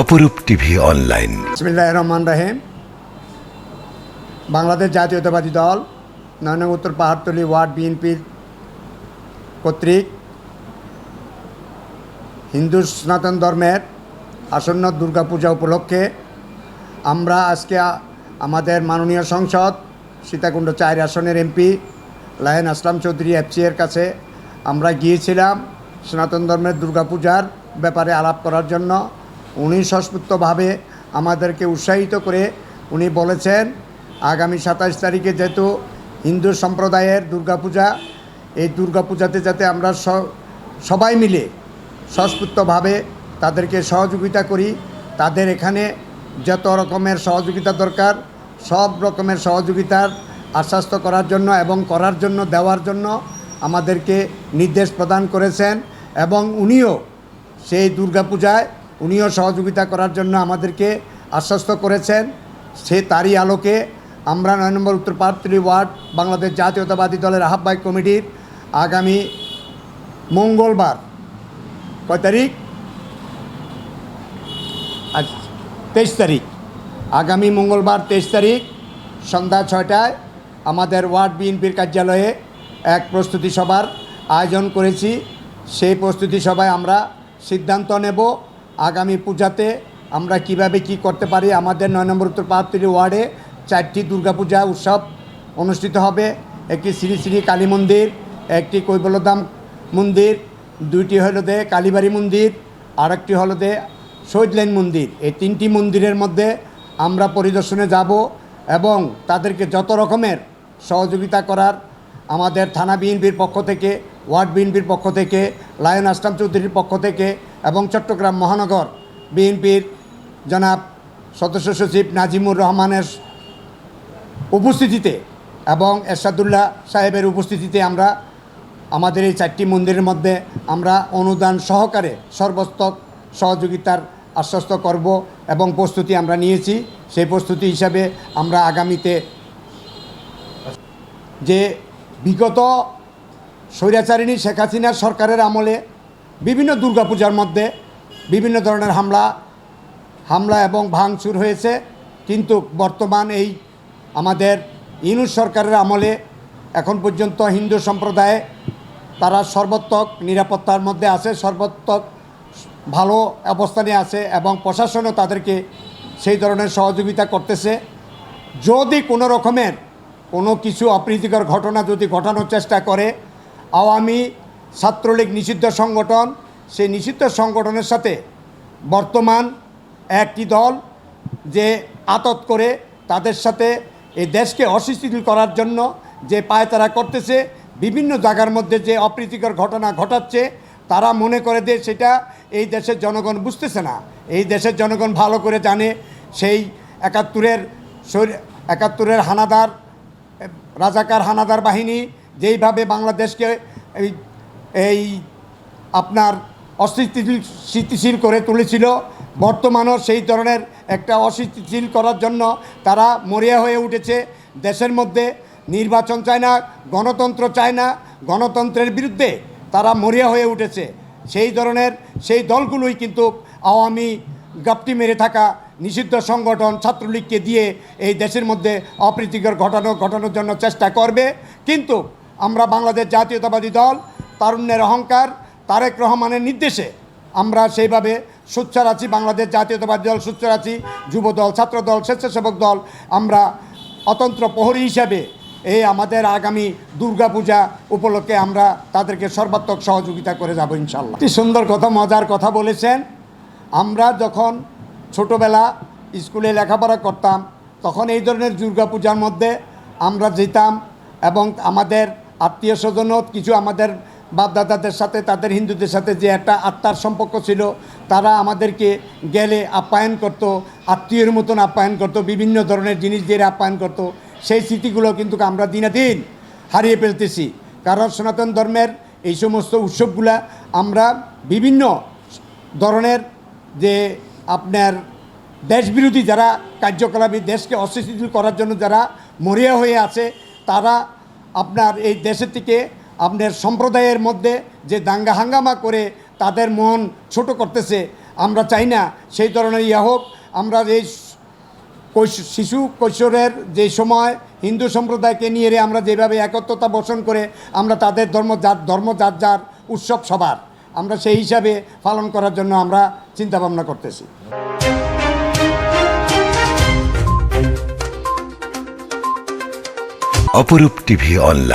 অপরূপ TV online. বিসমিল্লাহ রহমান রাহিম। বাংলাদেশ জাতীয়তাবাদী দল নয় নং উত্তর পাহাড়তলি ওয়ার্ড বিএনপির কর্তৃক হিন্দু সনাতন ধর্মের আসন্ন দুর্গাপূজা উপলক্ষে আমরা আজকে আমাদের মাননীয় সংসদ সীতাকুণ্ড চার আসনের MP Lion Aslam Chowdhury FC এর কাছে। আমরা গিয়েছিলাম সনাতন ধর্মের দুর্গাপূজার ব্যাপারে আলাপ করার জন্য। উনি সস্ফূর্তভাবে আমাদেরকে উৎসাহিত করে উনি বলেছেন, আগামী সাতাশ তারিখে যেহেতু হিন্দু সম্প্রদায়ের দুর্গাপূজা, এই দুর্গাপূজাতে যাতে আমরা সবাই মিলে সস্ফূর্তভাবে তাদেরকে সহযোগিতা করি, তাদের এখানে যত রকমের সহযোগিতা দরকার, সব রকমের সহযোগিতার আশ্বাস্ত করার জন্য এবং করার জন্য, দেওয়ার জন্য আমাদেরকে নির্দেশ প্রদান করেছেন এবং উনিও সেই দুর্গাপূজায় উনিও সহযোগিতা করার জন্য আমাদেরকে আশ্বস্ত করেছেন। সে তারই আলোকে আমরা নয় নম্বর উত্তর পার্থী ওয়ার্ড বাংলাদেশ জাতীয়তাবাদী দলের আহ্বায়ক কমিটির আগামী মঙ্গলবার কয় তারিখ? তেইশ তারিখ। আগামী মঙ্গলবার তেইশ তারিখ সন্ধ্যা ছয়টায় আমাদের ওয়ার্ড বিএনপির কার্যালয়ে এক প্রস্তুতি সভার আয়োজন করেছি। সেই প্রস্তুতি সভায় আমরা সিদ্ধান্ত নেব। আগামী পূজাতে আমরা কীভাবে কি করতে পারি, আমাদের নয় নম্বর উত্তর পাহাড়তলি ওয়ার্ডে চারটি দুর্গাপূজা উৎসব অনুষ্ঠিত হবে। একটি শ্রী শ্রী কালী মন্দির, একটি কৈবলধাম মন্দির, দুইটি হলো দে কালীবাড়ি মন্দির, আরেকটি হলো দে শহীদ লাইন মন্দির। এই তিনটি মন্দিরের মধ্যে আমরা পরিদর্শনে যাব এবং তাদেরকে যত রকমের সহযোগিতা করার আমাদের থানা বিএনপির পক্ষ থেকে, ওয়ার্ড বিএনপির পক্ষ থেকে লায়ন আসলাম চৌধুরীর পক্ষ থেকে এবং চট্টগ্রাম মহানগর বিএনপির জনাব সদস্য সচিব নাজিমুর রহমানের উপস্থিতিতে এবং এরশাদুল্লাহ সাহেবের উপস্থিতিতে আমরা আমাদের এই চারটি মন্দিরের মধ্যে আমরা অনুদান সহকারে সর্বস্তক সহযোগিতার আশ্বস্ত করব এবং প্রস্তুতি আমরা নিয়েছি। সেই প্রস্তুতি হিসাবে আমরা আগামীতে যে বিগত স্বৈরাচারিণী শেখ হাসিনার সরকারের আমলে বিভিন্ন দুর্গাপূজার মধ্যে বিভিন্ন ধরনের হামলা হামলা এবং ভাঙচুর হয়েছে। কিন্তু বর্তমান এই আমাদের ইউনুস সরকারের আমলে এখন পর্যন্ত হিন্দু সম্প্রদায়ে তারা সর্বাত্মক নিরাপত্তার মধ্যে আছে সর্বাত্মক ভালো অবস্থানে আছে এবং প্রশাসনও তাদেরকে সেই ধরনের সহযোগিতা করতেছে। যদি কোনো রকমের কোনো কিছু অপ্রীতিকর ঘটনা যদি ঘটানোর চেষ্টা করে আওয়ামী ছাত্রলীগ নিষিদ্ধ সংগঠন, সেই নিষিদ্ধ সংগঠনের সাথে বর্তমান একটি দল যে আতত করে তাদের সাথে এই দেশকে অস্থিতিশীল করার জন্য যে পায়তারা করতেছে, বিভিন্ন জায়গার মধ্যে যে অপ্রীতিকর ঘটনা ঘটাচ্ছে, তারা মনে করে যে সেটা এই দেশের জনগণ বুঝতেছে না। এই দেশের জনগণ ভালো করে জানে সেই একাত্তরের একাত্তরের হানাদার, রাজাকার হানাদার বাহিনী যেইভাবে বাংলাদেশকে এই এই আপনার অস্থিতিশীল, স্থিতিশীল করে তুলেছিল, বর্তমানও সেই ধরনের একটা অস্থিতিশীল করার জন্য তারা মরিয়া হয়ে উঠেছে। দেশের মধ্যে নির্বাচন চায় না, গণতন্ত্র চায় না, গণতন্ত্রের বিরুদ্ধে তারা মরিয়া হয়ে উঠেছে। সেই ধরনের সেই দলগুলোই কিন্তু আওয়ামী গাপটি মেরে থাকা নিষিদ্ধ সংগঠন ছাত্রলীগকে দিয়ে এই দেশের মধ্যে অপ্রীতিকর ঘটানো, ঘটানোর জন্য চেষ্টা করবে। কিন্তু আমরা বাংলাদেশ জাতীয়তাবাদী দল, তারুণ্যের অহংকার, তারেক রহমানের নির্দেশে আমরা সেইভাবে সোচ্চার আছি, বাংলাদেশ জাতীয়তাবাদী দল সোচ্চার আছি, যুব দল, ছাত্র দল, স্বেচ্ছাসেবক দল, আমরা অতন্ত্র প্রহরী হিসাবে এই আমাদের আগামী দুর্গাপূজা উপলক্ষে আমরা তাদেরকে সর্বাত্মক সহযোগিতা করে যাব ইনশাল্লাহ কি সুন্দর কথা, মজার কথা বলেছেন, আমরা যখন ছোটোবেলা স্কুলে লেখাপড়া করতাম, তখন এই ধরনের দুর্গাপূজার মধ্যে আমরা যেতাম এবং আমাদের আত্মীয় স্বজনও কিছু আমাদের বাপদাদাদের সাথে, তাদের হিন্দুদের সাথে যে একটা আত্মার সম্পর্ক ছিল, তারা আমাদেরকে গেলে আপ্যায়ন করত, আত্মীয়ের মতন আপ্যায়ন করত, বিভিন্ন ধরনের জিনিস দিয়ে আপ্যায়ন করত। সেই স্মৃতিগুলো কিন্তু আমরা দিনাদিন হারিয়ে ফেলতেছি। কারণ সনাতন ধর্মের এই সমস্ত উৎসবগুলা আমরা বিভিন্ন ধরনের যে আপনার দেশবিরোধী যারা কার্যকলাপী দেশকে অস্থিতিশীল করার জন্য যারা মরিয়া হয়ে আছে, তারা আপনার এই দেশের থেকে আপনার সম্প্রদায়ের মধ্যে যে দাঙ্গা হাঙ্গামা করে তাদের মন ছোট করতেছে, আমরা চাই না সেই ধরনের ইয়া হোক। আমরা এই শিশু কৈশোরের যে সময় হিন্দু সম্প্রদায়কে নিয়ে আমরা যেভাবে একত্রতা পোষণ করে, আমরা তাদের ধর্ম যার ধর্ম যার যার উৎসব সবার। আমরা সেই হিসাবে পালন করার জন্য আমরা চিন্তা ভাবনা করতেছি। অপরূপ টিভি অনলাইন।